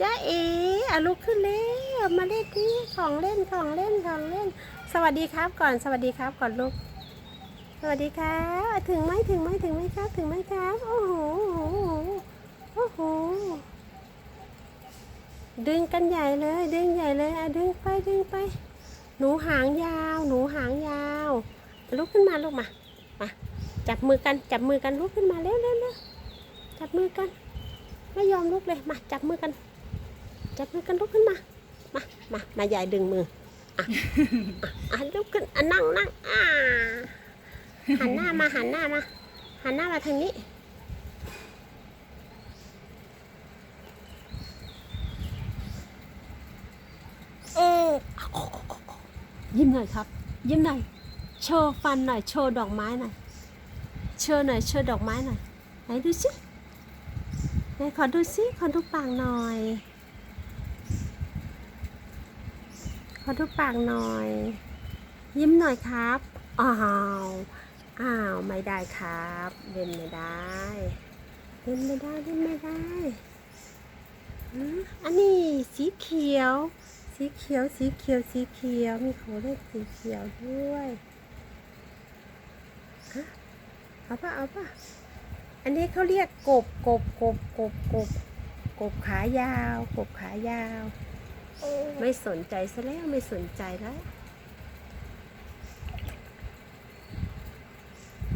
จ้าเอ๋อลุกขึ้นแล้วมาเล่นนี่ของเล่นของเล่นของเล่น สวัสดีครับก่อนสวัสดีครับก่อนลูก สวัสดีครับถึงไหมถึงไหมถึงไหมครับ ถึงไหมครับโอ้โหโอ้โหดึงกันใหญ่เลย ดึงใหญ่เลยอะดึงไปดึงไป หนูหางยาว หนูหางยาวลุกขึ้นมาลูกมามาจับมือกันจับมือกันลุกขึ้นมาเร็วเร็วเร็วจับมือกัน ไม่ยอมลุกเลยมาจับมือกัน จับมือกันลุกขึ้นมา มา มา มายายดึงมือ อะ อะลุกขึ้น อะนั่งนั่งอ่าหันหน้ามาหันหน้ามา หันหน้ามาทางนี้ เออยิ้มหน่อยครับ ยิ้มหน่อย โชว์ฟันหน่อย โชว์ดอกไม้หน่อย โชว์หน่อย โชว์ดอกไม้หน่อย ไหนดูสิไหนขอดูสิขอดูปากหน่อย ขอดูปากหน่อย ยิ้มหน่อยครับอ้าวอ้าวไม่ได้ครับเล่นไม่ได้เล่นไม่ได้เล่นไม่ได้อันนี้สีเขียว สีเขียวสีเขียวสีเขียว มีของเล่นสีเขียวด้วยเอาป่ะเอาป่ะอันนี้เขาเรียกกบกบกบกบกบกบขายาว กบขายาว ไม่สนใจซะแล้วไม่สนใจแล้ว